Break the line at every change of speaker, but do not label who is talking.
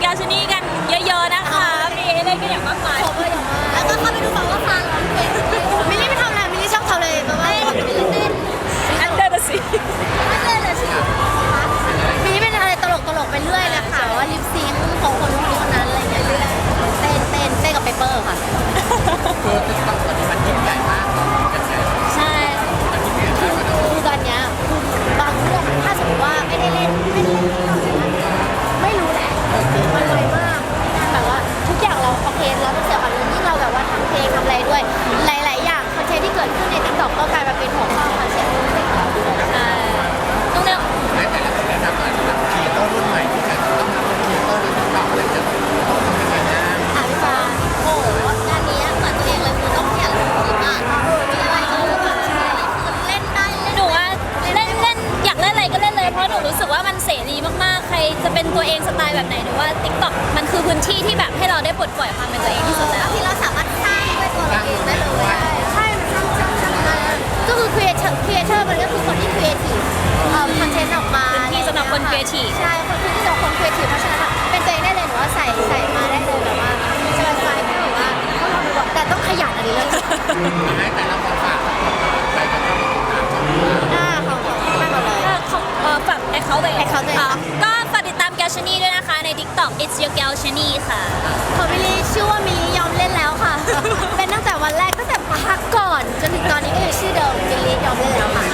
แกชนี่กันเยอะๆนะคะ มีให้เล่นกันอย่างมากมาย
แล้วก็เข้าไปดูฟังว่าฟังร้องเพลงมิลลี่ไม่ทำอะไรมิลลี่ชอบทำอะไรแปลว่ามิลลี่เต้น
อันเดอร์เดอะซี
ไม่เต้นเลยสิมิลลี่เป็นอะไรตลกตลกๆไปเรื่อยเลยค่ะว่าลิปซิงค์ของคนคนนี้คน
จะเป็
นตัวเองสไตล์แบบไหนหนูว่า t ิ k t o k มันคือพื้นที่ที่แบบให้เราได้ปลดปล่อยความเป็นตัวเองที่สุดแล้ว
บางทีเราสามารถสร้างด้วยตัวเราเองได้เลยใช่มันสร้างสร้างสร้างได้ก็คือ creator creator มันก็คือคนที่ creative เอ่อ content ออกมา
เป็นที่สำหรับคน creative
ใช่คนคือที่สำหรับคน creative เพราะฉะนั้นอะเป็นตัวเองได้เลยหนูว่าใส่ใส่มาได้เลยแบบว่าสบายสบายไม่แบบว่าต้องทำไปก่อนแต่ต้องขยันอันนี้เลย
ชนีด้วยนะคะใน TikTok it's your girl ช
นีค่ะ ของมิลลีชื่อว่ามิลลีย
อมเล่นแล้วค่ะ เป็นตั้ง
แต่วัน
แรกตั้งแต่พักก่อน จนถึงตอนนี้
ก็ยังชื่อเดิมมิลลียอมเล่นแล้วค่ะ